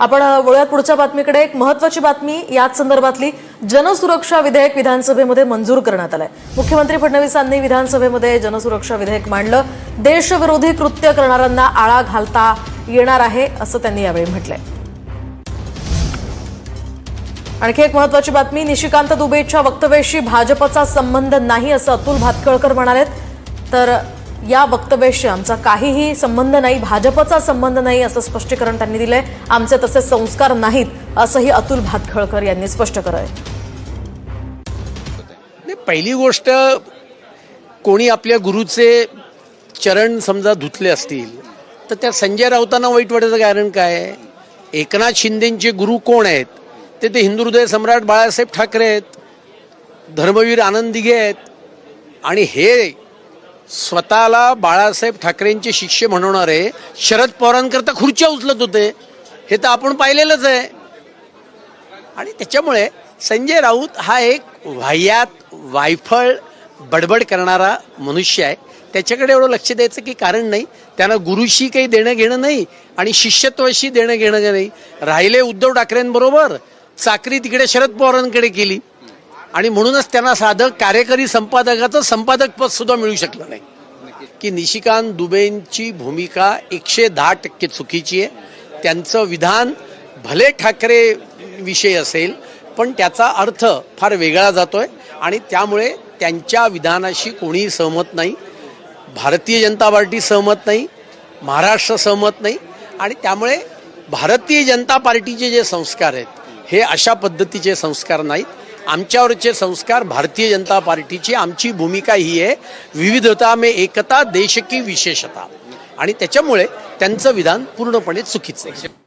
आपण वळूया पुढच्या बातमीकडे. एक महत्वाची बातमी याच संदर्भातली. जनसुरक्षा विधेयक विधानसभेमध्ये मंजूर करण्यात आलंय. मुख्यमंत्री फडणवीसांनी विधानसभेमध्ये जनसुरक्षा विधेयक मांडलं. देशविरोधी कृत्य करणाऱ्यांना आळा घालता येणार आहे असं त्यांनी यावेळी म्हटलंय. आणखी एक महत्वाची बातमी. निशिकांत दुबेच्या वक्तव्याशी भाजपचा संबंध नाही असं अतुल भातखळकर म्हणालेत. तर या वक्तव्याशी आमचा काहीही संबंध नाही भाजपचा संबंध नाही असं स्पष्टीकरण त्यांनी दिलंय. आमचे तसे संस्कार नाहीत असंही अतुल भातखळकर यांनी स्पष्ट कराय नाही पहिली गोष्ट कोणी आपल्या गुरुचे चरण समजा धुतले असतील तर त्या संजय राऊतांना वाईट वाटायचं कारण काय? एकनाथ शिंदेचे गुरु कोण आहेत? ते ते हिंदू हृदय सम्राट बाळासाहेब ठाकरे आहेत धर्मवीर आनंद दिघे आहेत. आणि हे स्वतःला बाळासाहेब ठाकरेंचे शिष्य म्हणवणारे शरद पवारांकरता खुर्च्या उचलत होते. हे तर आपण पाहिलेलंच आहे. आणि त्याच्यामुळे संजय राऊत हा एक वाह्यात वायफळ बडबड करणारा मनुष्य आहे. त्याच्याकडे एवढं लक्ष द्यायचं की कारण नाही. त्यांना गुरुशी काही देणं घेणं नाही आणि शिष्यत्वाशी देणं घेणं नाही. राहिले उद्धव ठाकरेंबरोबर चाकरी तिकडे शरद पवारांकडे केली. आणि म्हणूनच त्यांना साधं कार्यकारी संपादकाचं संपादक पद सुद्धा मिळू शकलं नाही. की निशिकांत दुबेंची भूमिका एकशे दहा टक्के चुकीची आहे. त्यांचं विधान भले ठाकरे विषय असेल पण त्याचा अर्थ फार वेगळा जातोय आणि त्यामुळे त्यांच्या विधानाशी कोणीही सहमत नाही. भारतीय जनता पार्टी सहमत नाही महाराष्ट्र सहमत नाही आणि त्यामुळे भारतीय जनता पार्टीचे जे संस्कार आहेत हे अशा पद्धतीचे संस्कार नाहीत. आमच्यावरचे संस्कार भारतीय जनता पार्टीची. आमची भूमिका ही आहे विविधता में एकता देश की विशेषता. आणि त्याच्यामुळे त्यांचं विधान पूर्णपणे चुकीचं आहे.